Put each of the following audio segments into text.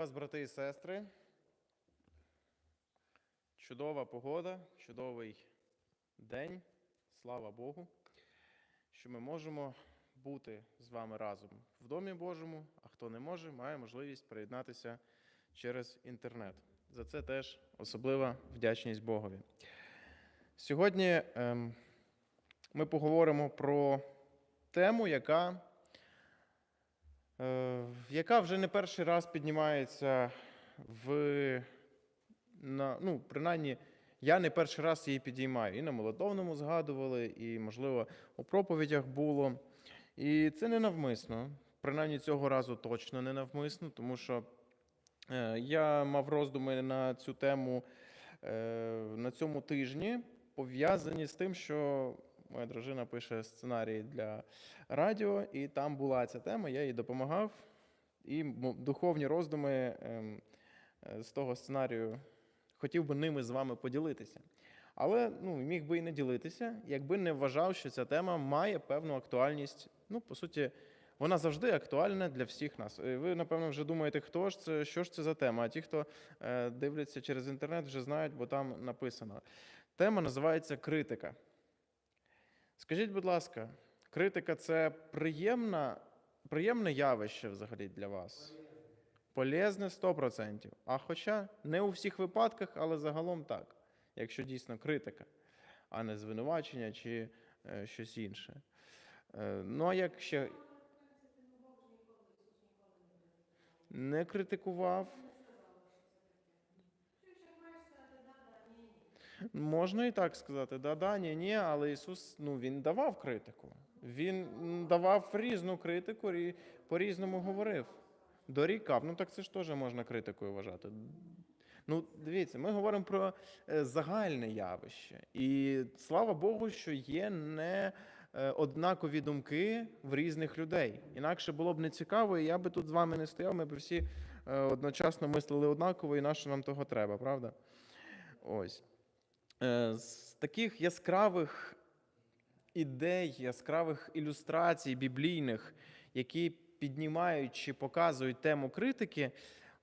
вас, брати і сестри. Чудова погода, чудовий день. Слава Богу, що ми можемо бути з вами разом в Домі Божому, а хто не може, має можливість приєднатися через інтернет. За це теж особлива вдячність Богові. Сьогодні ем, ми поговоримо про тему, яка яка вже не перший раз піднімається в на, ну, принаймні, я не перший раз її підіймаю. І на молитовному згадували, і, можливо, у проповідях було. І це не навмисно. Принаймні цього разу точно не навмисно, тому що е, я мав роздуми на цю тему е, на цьому тижні, пов'язані з тим, що моя дружина пише сценарій для радіо, і там була ця тема, я їй допомагав. І духовні роздуми ем, е, з того сценарію хотів би ними з вами поділитися. Але ну, міг би і не ділитися, якби не вважав, що ця тема має певну актуальність. Ну, по суті, вона завжди актуальна для всіх нас. Е, Ви, напевно, вже думаєте, хто ж це, що ж це за тема. А ті, хто е, дивляться через інтернет, вже знають, бо там написано. Тема називається критика. Скажіть, будь ласка, критика це приємна, приємне явище взагалі для вас? Полезне 100%. А хоча не у всіх випадках, але загалом так, якщо дійсно критика, а не звинувачення чи е, щось інше. Е, ну а як ще не критикував? Можна і так сказати, да-да, ні, ні, але Ісус ну, Він давав критику. Він давав різну критику і по-різному говорив. Дорікав. Ну так це ж теж можна критикою вважати. Ну, дивіться, ми говоримо про е, загальне явище. І слава Богу, що є не е, однакові думки в різних людей. Інакше було б не цікаво, і я би тут з вами не стояв, ми б всі е, одночасно мислили однаково, і на що нам того треба, правда? Ось. Е, З таких яскравих ідей, яскравих ілюстрацій біблійних, які піднімають чи показують тему критики,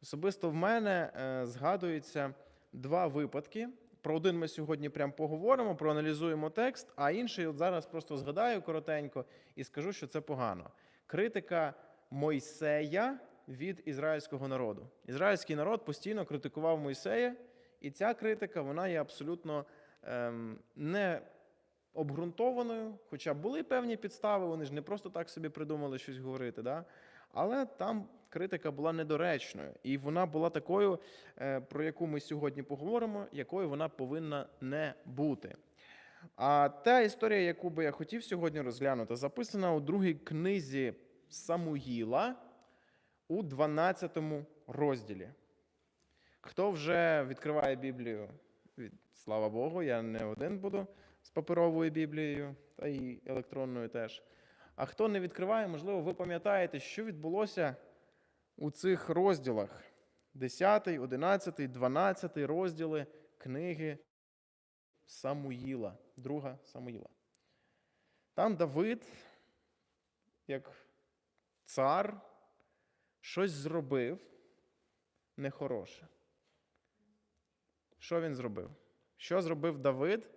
особисто в мене е, згадуються два випадки. Про один ми сьогодні прям поговоримо, проаналізуємо текст, а інший от зараз просто згадаю коротенько і скажу, що це погано. Критика Мойсея від ізраїльського народу. Ізраїльський народ постійно критикував Мойсея, і ця критика вона є абсолютно ем, не обґрунтованою, хоча були певні підстави, вони ж не просто так собі придумали щось говорити. Да? Але там критика була недоречною, і вона була такою, е, про яку ми сьогодні поговоримо, якою вона повинна не бути. А та історія, яку би я хотів сьогодні розглянути, записана у другій книзі Самуїла у 12 розділі. Хто вже відкриває Біблію? Слава Богу, я не один буду з паперовою Біблією, та й електронною теж. А хто не відкриває, можливо, ви пам'ятаєте, що відбулося у цих розділах: 10, 11, 12 розділи книги Самуїла, друга Самуїла. Там Давид, як цар, щось зробив нехороше. Що він зробив? Що зробив Давид?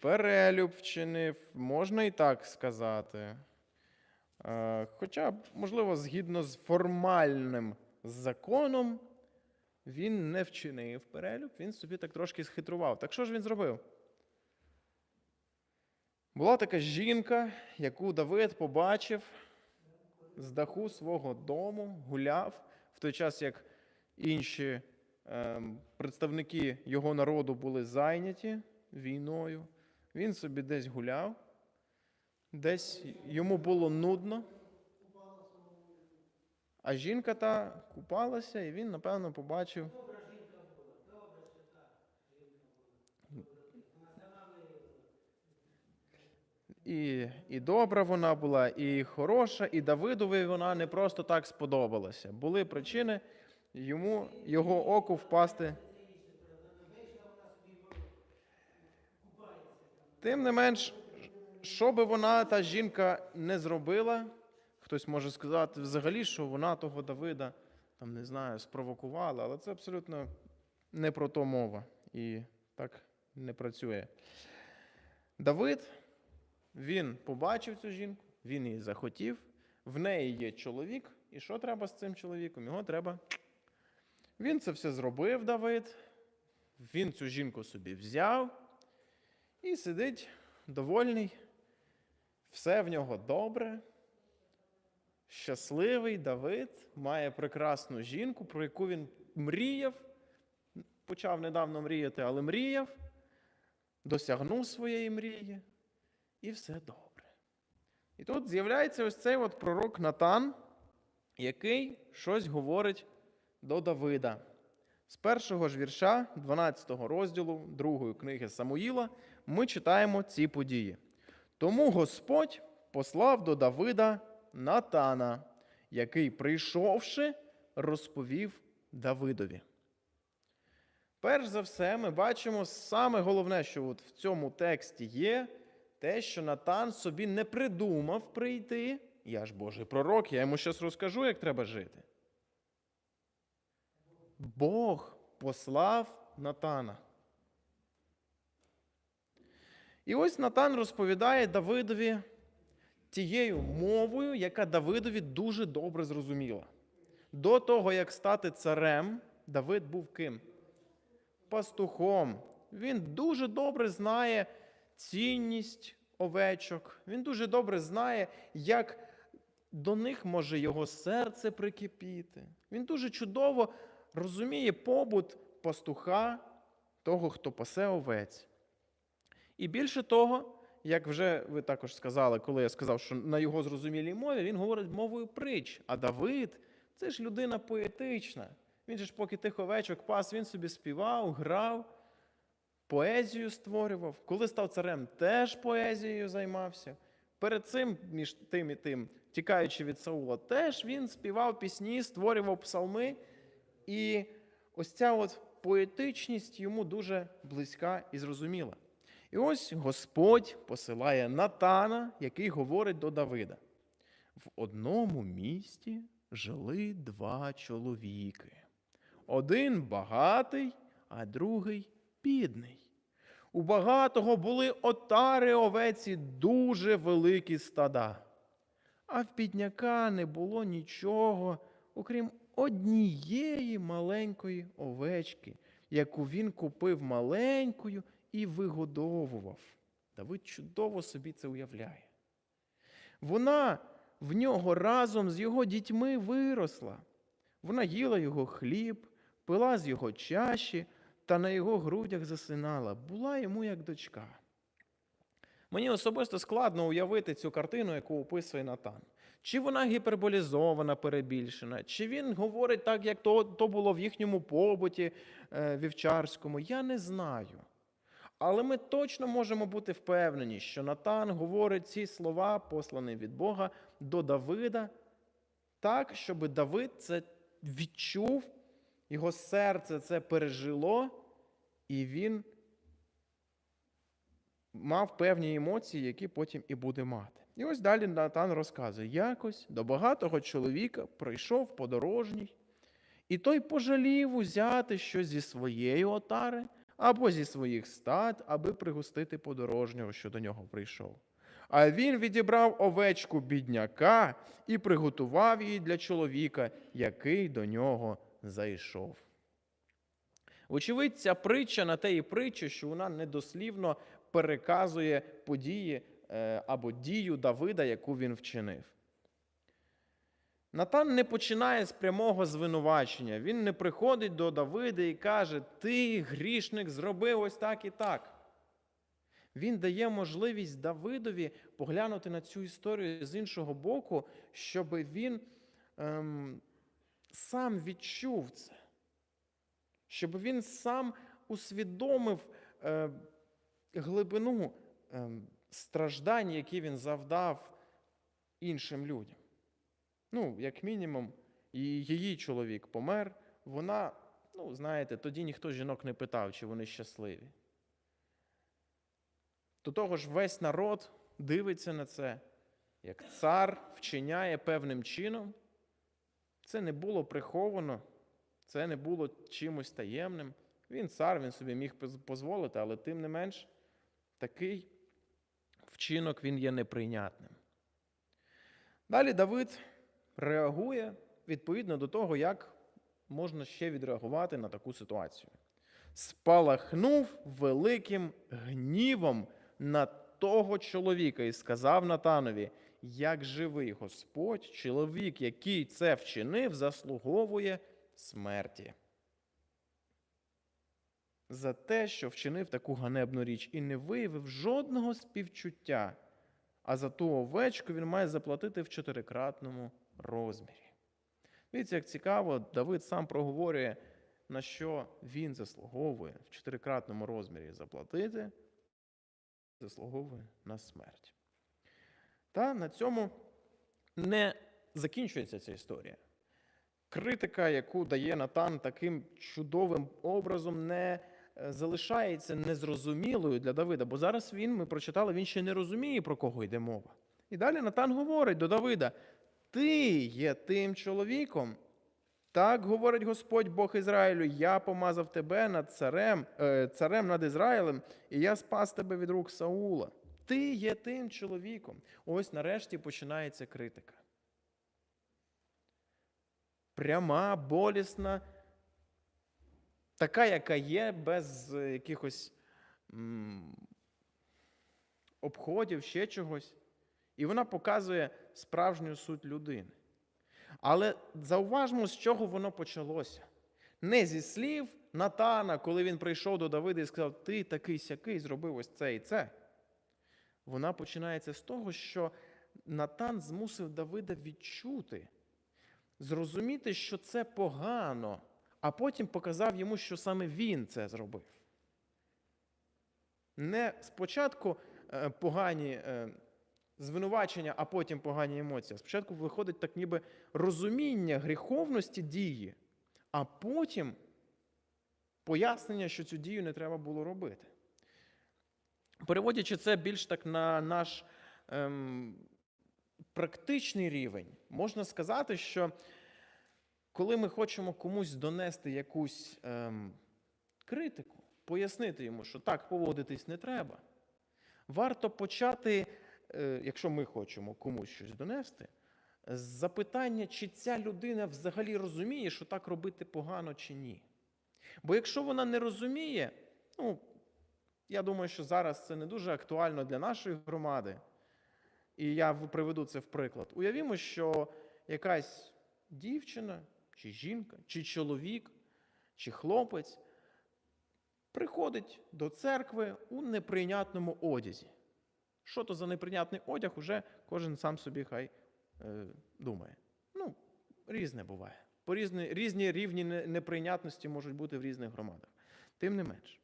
Перелюб вчинив, можна і так сказати. Е, Хоча, можливо, згідно з формальним законом, він не вчинив перелюб, він собі так трошки схитрував. Так що ж він зробив? Була така жінка, яку Давид побачив з даху свого дому, гуляв в той час, як інші ем, представники його народу були зайняті війною. Він собі десь гуляв, десь йому було нудно. А жінка та купалася, і він, напевно, побачив. І, і добра вона була, і хороша, і Давидові вона не просто так сподобалася. Були причини йому його оку впасти. Тим не менш, що би вона, та жінка, не зробила, хтось може сказати взагалі, що вона того Давида, там не знаю, спровокувала, але це абсолютно не про то мова. І так не працює. Давид, він побачив цю жінку, він її захотів, в неї є чоловік. І що треба з цим чоловіком? Його треба. Він це все зробив, Давид. Він цю жінку собі взяв і сидить довольний. Все в нього добре. Щасливий Давид має прекрасну жінку, про яку він мріяв. Почав недавно мріяти, але мріяв, досягнув своєї мрії, і все добре. І тут з'являється ось цей от пророк Натан, який щось говорить до Давида. З першого ж вірша 12 розділу другої книги Самуїла ми читаємо ці події. Тому Господь послав до Давида Натана, який, прийшовши, розповів Давидові. Перш за все, ми бачимо саме головне, що от в цьому тексті є, те, що Натан собі не придумав прийти. Я ж Божий пророк, я йому щось розкажу, як треба жити. Бог послав Натана. І ось Натан розповідає Давидові тією мовою, яка Давидові дуже добре зрозуміла. До того, як стати царем, Давид був ким? Пастухом. Він дуже добре знає цінність овечок. Він дуже добре знає, як до них може його серце прикипіти. Він дуже чудово розуміє побут пастуха, того, хто пасе овець. І більше того, як вже ви також сказали, коли я сказав, що на його зрозумілій мові, він говорить мовою притч. А Давид це ж людина поетична. Він же ж, поки тих овечок пас, він собі співав, грав, поезію створював. Коли став царем, теж поезією займався. Перед цим, між тим і тим, тікаючи від Саула, теж він співав пісні, створював псалми. І ось ця от поетичність йому дуже близька і зрозуміла. І ось Господь посилає Натана, який говорить до Давида. В одному місті жили два чоловіки. Один багатий, а другий бідний. У багатого були отари овеці дуже великі стада, а в бідняка не було нічого, окрім однієї маленької овечки, яку він купив маленькою і вигодовував. Давид чудово собі це уявляє. Вона в нього разом з його дітьми виросла. Вона їла його хліб, пила з його чаші та на його грудях засинала, була йому як дочка. Мені особисто складно уявити цю картину, яку описує Натан. Чи вона гіперболізована, перебільшена, чи він говорить так, як то, то було в їхньому побуті е, вівчарському, я не знаю. Але ми точно можемо бути впевнені, що Натан говорить ці слова, послані від Бога, до Давида, так, щоб Давид це відчув, його серце це пережило, і він мав певні емоції, які потім і буде мати. І ось далі Натан розказує: якось до багатого чоловіка прийшов подорожній, і той пожалів узяти щось зі своєї отари або зі своїх стад, аби пригостити подорожнього, що до нього прийшов. А він відібрав овечку бідняка і приготував її для чоловіка, який до нього зайшов. Вочевидь, ця притча на те і притча, що вона недослівно переказує події е, або дію Давида, яку він вчинив. Натан не починає з прямого звинувачення. Він не приходить до Давида і каже: Ти, грішник, зробив ось так і так. Він дає можливість Давидові поглянути на цю історію з іншого боку, щоб він ем, сам відчув це, щоб він сам усвідомив е, глибину е, страждань, які він завдав іншим людям. Ну, як мінімум, і її чоловік помер, вона, ну, знаєте, тоді ніхто жінок не питав, чи вони щасливі. До того ж, весь народ дивиться на це, як цар вчиняє певним чином, це не було приховано, це не було чимось таємним. Він цар, він собі міг дозволити, але тим не менш, такий вчинок він є неприйнятним. Далі Давид реагує відповідно до того, як можна ще відреагувати на таку ситуацію. Спалахнув великим гнівом на того чоловіка і сказав Натанові: як живий Господь, чоловік, який це вчинив, заслуговує смерті. За те, що вчинив таку ганебну річ і не виявив жодного співчуття, а за ту овечку він має заплатити в чотирикратному розмірі. Дивіться, як цікаво, Давид сам проговорює, на що він заслуговує в чотирикратному розмірі заплатити, заслуговує на смерть. Та на цьому не закінчується ця історія. Критика, яку дає Натан таким чудовим образом, не е, залишається незрозумілою для Давида, бо зараз він, ми прочитали, він ще не розуміє, про кого йде мова. І далі Натан говорить до Давида: Ти є тим чоловіком. Так говорить Господь Бог Ізраїлю: Я помазав тебе над царем, е, царем над Ізраїлем, і я спас тебе від рук Саула. Ти є тим чоловіком. Ось нарешті починається критика. Пряма, болісна, така, яка є, без е, якихось м, обходів, ще чогось. І вона показує справжню суть людини. Але зауважмо, з чого воно почалося. Не зі слів Натана, коли він прийшов до Давида і сказав, ти такий сякий зробив ось це і це. Вона починається з того, що Натан змусив Давида відчути, зрозуміти, що це погано, а потім показав йому, що саме він це зробив. Не спочатку е, погані е, звинувачення, а потім погані емоції. Спочатку виходить так, ніби розуміння гріховності дії, а потім пояснення, що цю дію не треба було робити. Переводячи це більш так на наш ем, практичний рівень, можна сказати, що коли ми хочемо комусь донести якусь ем, критику, пояснити йому, що так поводитись не треба, варто почати, е, якщо ми хочемо комусь щось донести, з запитання, чи ця людина взагалі розуміє, що так робити погано чи ні. Бо якщо вона не розуміє, ну, я думаю, що зараз це не дуже актуально для нашої громади. І я приведу це в приклад. Уявімо, що якась дівчина, чи жінка, чи чоловік, чи хлопець приходить до церкви у неприйнятному одязі. Що то за неприйнятний одяг, уже кожен сам собі хай е, думає. Ну, різне буває. По різні, різні рівні неприйнятності можуть бути в різних громадах. Тим не менш.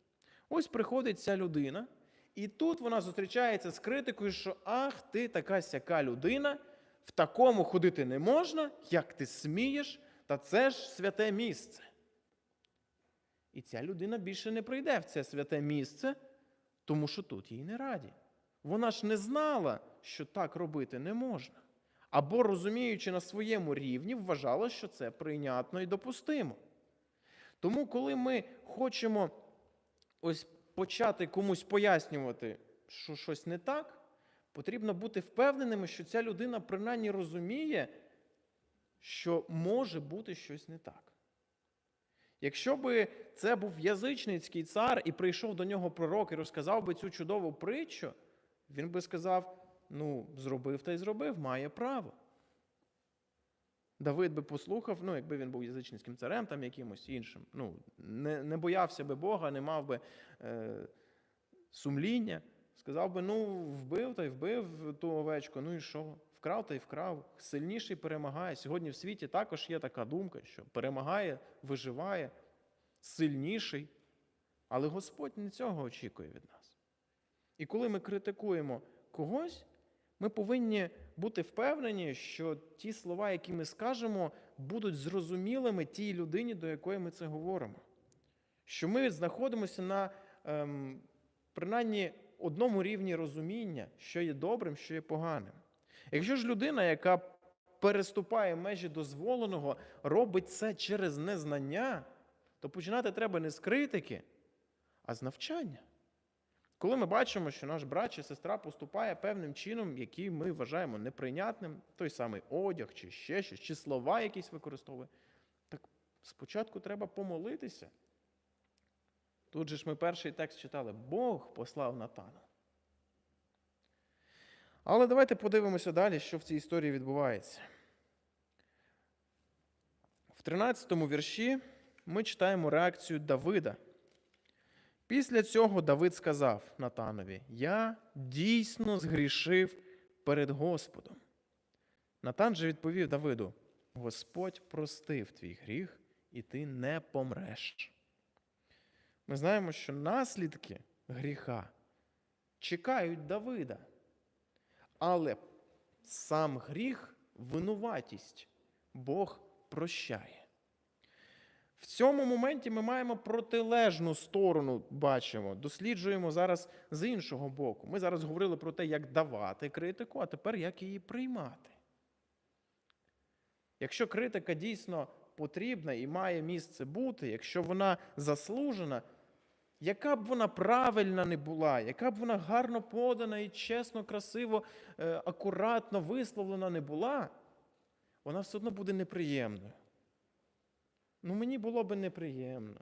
Ось приходить ця людина, і тут вона зустрічається з критикою, що ах, ти така сяка людина, в такому ходити не можна, як ти смієш, та це ж святе місце. І ця людина більше не прийде в це святе місце, тому що тут їй не раді. Вона ж не знала, що так робити не можна. Або, розуміючи на своєму рівні, вважала, що це прийнятно і допустимо. Тому, коли ми хочемо ось почати комусь пояснювати, що щось не так, потрібно бути впевненими, що ця людина принаймні розуміє, що може бути щось не так. Якщо би це був язичницький цар і прийшов до нього пророк і розказав би цю чудову притчу, він би сказав: ну, зробив та й зробив, має право. Давид би послухав, ну, якби він був язичницьким царем, там якимось іншим, ну, не, не боявся би Бога, не мав би е, сумління, сказав би, ну, вбив та й вбив ту овечку, ну і що? Вкрав та й вкрав. Сильніший перемагає. Сьогодні в світі також є така думка, що перемагає, виживає, сильніший. Але Господь не цього очікує від нас. І коли ми критикуємо когось, ми повинні бути впевнені, що ті слова, які ми скажемо, будуть зрозумілими тій людині, до якої ми це говоримо. Що ми знаходимося на ем, принаймні одному рівні розуміння, що є добрим, що є поганим. Якщо ж людина, яка переступає межі дозволеного, робить це через незнання, то починати треба не з критики, а з навчання. Коли ми бачимо, що наш брат чи сестра поступає певним чином, який ми вважаємо неприйнятним, той самий одяг, чи ще щось, чи слова якісь використовує, так спочатку треба помолитися. Тут же ж ми перший текст читали: Бог послав Натана. Але давайте подивимося далі, що в цій історії відбувається. В 13 вірші ми читаємо реакцію Давида. Після цього Давид сказав Натанові: Я дійсно згрішив перед Господом. Натан же відповів Давиду: Господь простив твій гріх, і ти не помреш. Ми знаємо, що наслідки гріха чекають Давида. Але сам гріх винуватість Бог прощає. В цьому моменті ми маємо протилежну сторону, бачимо, досліджуємо зараз з іншого боку. Ми зараз говорили про те, як давати критику, а тепер як її приймати. Якщо критика дійсно потрібна і має місце бути, якщо вона заслужена, яка б вона правильна не була, яка б вона гарно подана і чесно, красиво, е, акуратно висловлена не була, вона все одно буде неприємною. Ну, мені було би неприємно.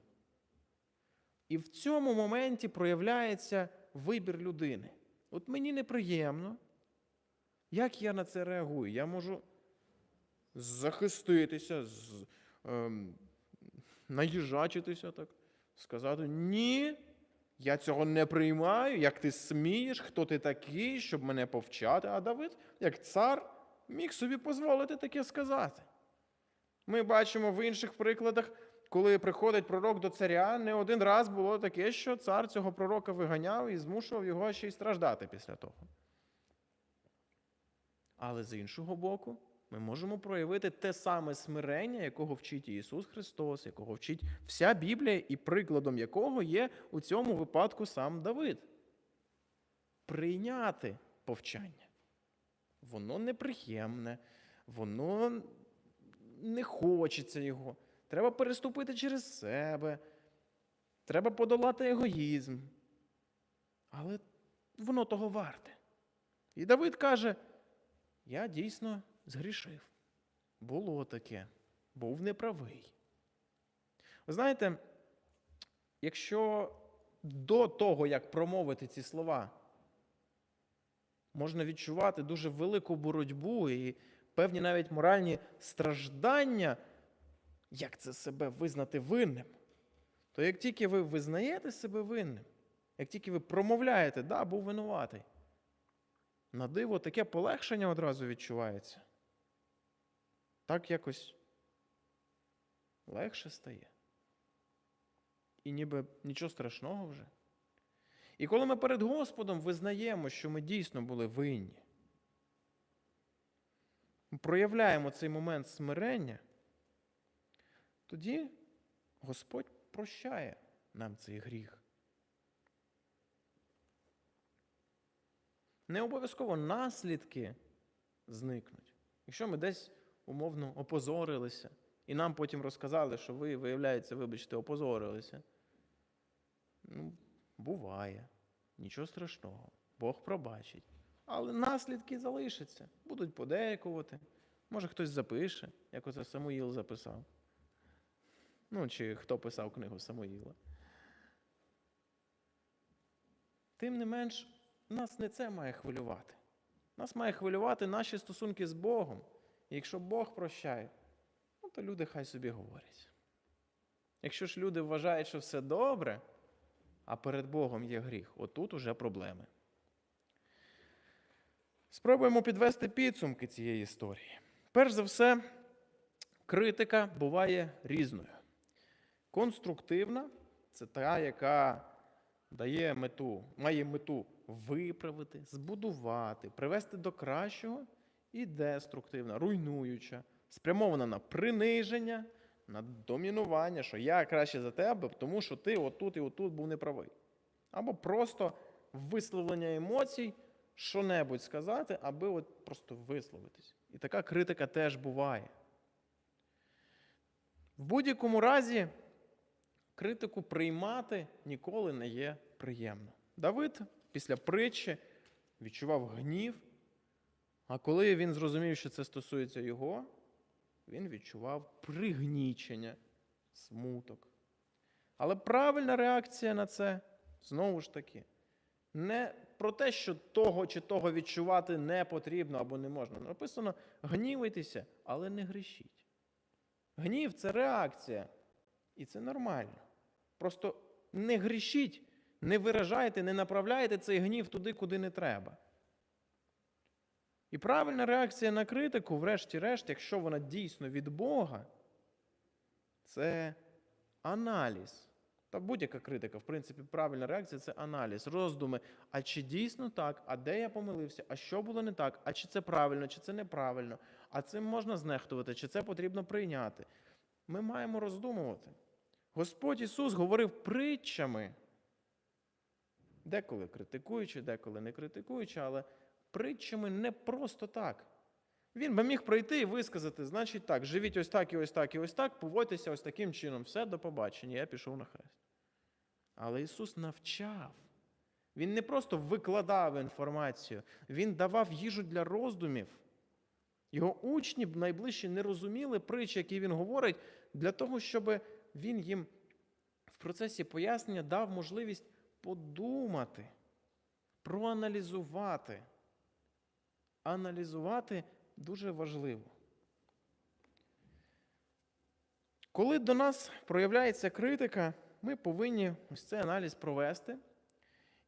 І в цьому моменті проявляється вибір людини. От мені неприємно. Як я на це реагую? Я можу захиститися, з, ем, наїжачитися так, сказати: ні, я цього не приймаю, як ти смієш, хто ти такий, щоб мене повчати. А Давид, як цар, міг собі дозволити таке сказати. Ми бачимо в інших прикладах, коли приходить пророк до царя, не один раз було таке, що цар цього пророка виганяв і змушував його ще й страждати після того. Але з іншого боку, ми можемо проявити те саме смирення, якого вчить Ісус Христос, якого вчить вся Біблія, і прикладом якого є у цьому випадку сам Давид. Прийняти повчання. Воно неприємне, воно не хочеться його. Треба переступити через себе. Треба подолати егоїзм. Але воно того варте. І Давид каже: я дійсно згрішив. Було таке, був неправий. Ви знаєте, якщо до того, як промовити ці слова, можна відчувати дуже велику боротьбу і певні навіть моральні страждання, як це себе визнати винним, то як тільки ви визнаєте себе винним, як тільки ви промовляєте, да, був винуватий, на диво таке полегшення одразу відчувається. Так якось легше стає. І ніби нічого страшного вже. І коли ми перед Господом визнаємо, що ми дійсно були винні, проявляємо цей момент смирення, тоді Господь прощає нам цей гріх. Не обов'язково наслідки зникнуть. Якщо ми десь умовно опозорилися, і нам потім розказали, що ви, виявляється, вибачте, опозорилися. Ну, буває, нічого страшного, Бог пробачить. Але наслідки залишаться, будуть подейкувати. Може, хтось запише, як оце Самуїл записав. Ну, чи хто писав книгу Самуїла. Тим не менш, нас не це має хвилювати. Нас має хвилювати наші стосунки з Богом. І якщо Бог прощає, ну, то люди хай собі говорять. Якщо ж люди вважають, що все добре, а перед Богом є гріх, отут уже проблеми. Спробуємо підвести підсумки цієї історії. Перш за все, критика буває різною. Конструктивна це та, яка дає мету, має мету виправити, збудувати, привести до кращого, і деструктивна, руйнуюча, спрямована на приниження, на домінування, що я краще за тебе, тому що ти отут і отут був неправий. Або просто висловлення емоцій, що-небудь сказати, аби от просто висловитись. І така критика теж буває. В будь-якому разі критику приймати ніколи не є приємно. Давид після притчі відчував гнів, а коли він зрозумів, що це стосується його, він відчував пригнічення, смуток. Але правильна реакція на це знову ж таки не про те, що того чи того відчувати не потрібно або не можна. Написано гнівайтеся, але не грішіть. Гнів це реакція, і це нормально. Просто не грішіть, не виражайте, не направляйте цей гнів туди, куди не треба. І правильна реакція на критику, врешті-решт, якщо вона дійсно від Бога, це аналіз. Та будь-яка критика, в принципі, правильна реакція це аналіз, роздуми. А чи дійсно так? А де я помилився? А що було не так? А чи це правильно, чи це неправильно? А цим можна знехтувати, чи це потрібно прийняти? Ми маємо роздумувати. Господь Ісус говорив притчами, деколи критикуючи, деколи не критикуючи, але притчами не просто так. Він би міг пройти і висказати, значить так, живіть ось так і ось так і ось так, поводьтеся ось таким чином. Все, до побачення, я пішов на хрест. Але Ісус навчав. Він не просто викладав інформацію, Він давав їжу для роздумів. Його учні найближчі не розуміли притчі, які він говорить, для того, щоб він їм в процесі пояснення дав можливість подумати, проаналізувати. Аналізувати дуже важливо. Коли до нас проявляється критика, ми повинні ось цей аналіз провести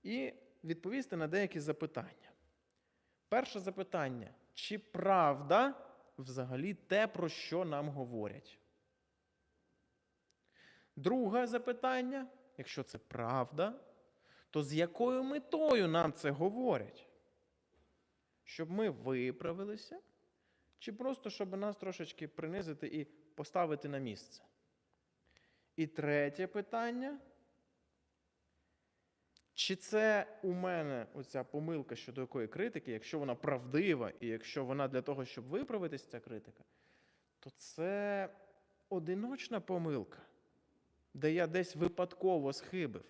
і відповісти на деякі запитання. Перше запитання: чи правда взагалі те, про що нам говорять? Друге запитання: якщо це правда, то з якою метою нам це говорять? Щоб ми виправилися, чи просто щоб нас трошечки принизити і поставити на місце? І третє питання. Чи це у мене оця помилка щодо якої критики, якщо вона правдива, і якщо вона для того, щоб виправитися ця критика, то це одиночна помилка, де я десь випадково схибив.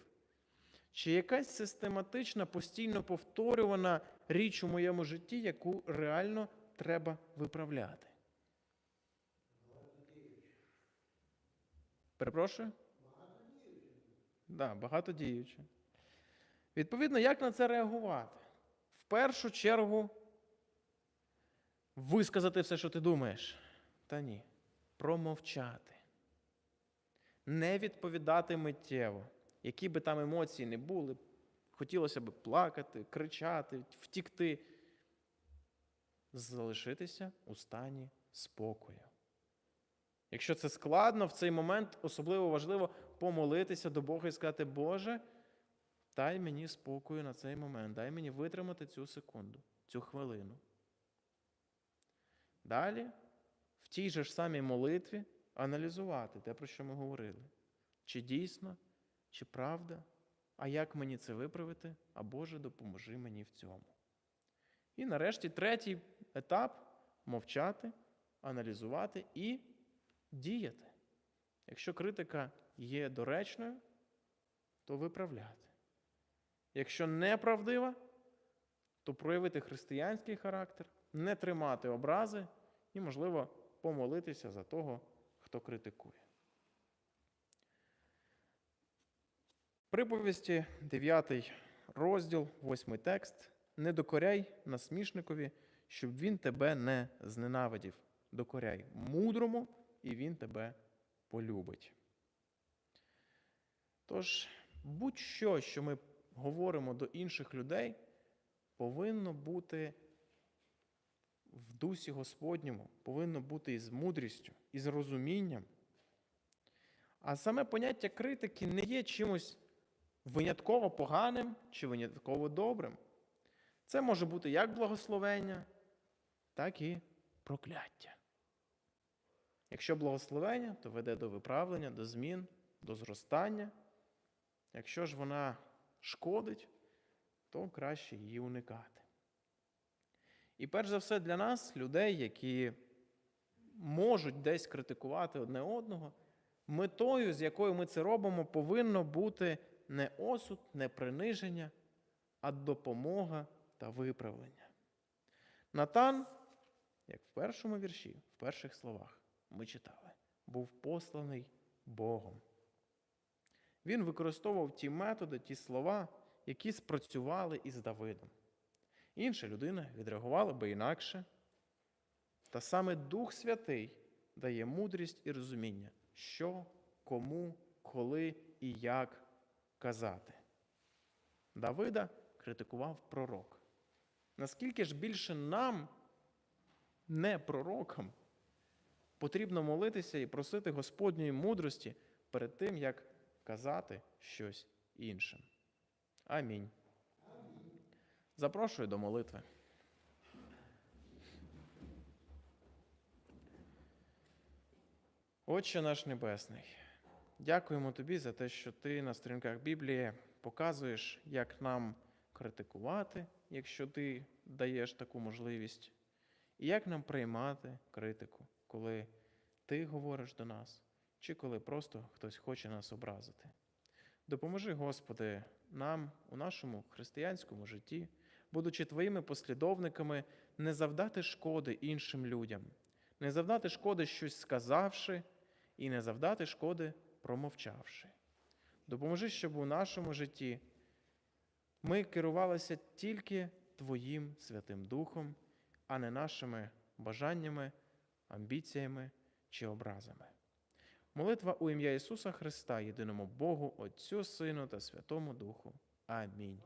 Чи якась систематична, постійно повторювана річ у моєму житті, яку реально треба виправляти? Перепрошую? Да, багато діюче. Відповідно, як на це реагувати? В першу чергу висказати все, що ти думаєш. Та ні. Промовчати. Не відповідати миттєво. Які би там емоції не були, хотілося б плакати, кричати, втікти. Залишитися у стані спокою. Якщо це складно, в цей момент особливо важливо помолитися до Бога і сказати, Боже, дай мені спокою на цей момент, дай мені витримати цю секунду, цю хвилину. Далі, в тій же ж самій молитві, аналізувати те, про що ми говорили. Чи дійсно, чи правда, а як мені це виправити, а Боже, допоможи мені в цьому. І нарешті третій етап мовчати, аналізувати і діяти. Якщо критика є доречною, то виправляти. Якщо неправдива, то проявити християнський характер, не тримати образи і, можливо, помолитися за того, хто критикує. Приповісті, 9 розділ, 8 текст. Не докоряй насмішникові, щоб він тебе не зненавидів. Докоряй мудрому, і він тебе полюбить. Тож, будь-що, що ми говоримо до інших людей, повинно бути в дусі Господньому, повинно бути із мудрістю, із розумінням. А саме поняття критики не є чимось винятково поганим чи винятково добрим. Це може бути як благословення, так і прокляття. Якщо благословення, то веде до виправлення, до змін, до зростання. Якщо ж вона шкодить, то краще її уникати. І перш за все для нас, людей, які можуть десь критикувати одне одного, метою, з якою ми це робимо, повинно бути не осуд, не приниження, а допомога та виправлення. Натан, як в першому вірші, в перших словах ми читали, був посланий Богом. Він використовував ті методи, ті слова, які спрацювали із Давидом. Інша людина відреагувала би інакше. Та саме Дух Святий дає мудрість і розуміння, що, кому, коли і як казати. Давида критикував пророк. Наскільки ж більше нам, не пророкам, потрібно молитися і просити Господньої мудрості перед тим, як казати щось іншим. Амінь. Запрошую до молитви. Отче наш Небесний, дякуємо Тобі за те, що Ти на сторінках Біблії показуєш, як нам критикувати, якщо ти даєш таку можливість, і як нам приймати критику, коли ти говориш до нас, чи коли просто хтось хоче нас образити. Допоможи, Господи, нам у нашому християнському житті, будучи Твоїми послідовниками, не завдати шкоди іншим людям, не завдати шкоди щось сказавши, і не завдати шкоди промовчавши. Допоможи, щоб у нашому житті ми керувалися тільки Твоїм Святим Духом, а не нашими бажаннями, амбіціями чи образами. Молитва у ім'я Ісуса Христа, єдиному Богу, Отцю, Сину та Святому Духу. Амінь.